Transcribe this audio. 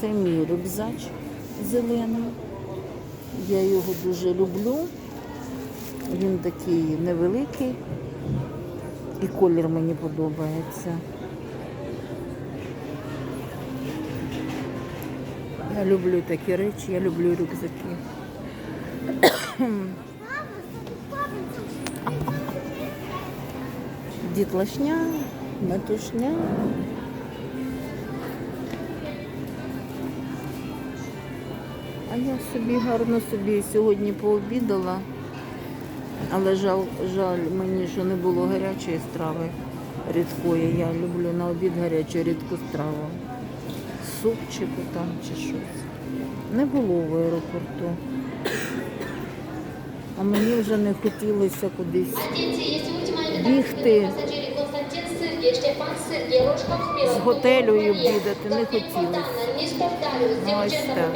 Це мій рюкзач зелений. Я його дуже люблю. Він такий невеликий і колір мені подобається. Я люблю такі речі, я люблю рюкзаки. Дітлашня, метушня. А я собі гарно собі сьогодні пообідала, але жаль, жаль мені, що не було гарячої страви рідкої. Я люблю на обід гарячу рідку страву. Супчику там чи щось. Не було в аеропорту. А мені вже не хотілося кудись. Atenție, З готелю їздити не хотілося. Ну, ось так.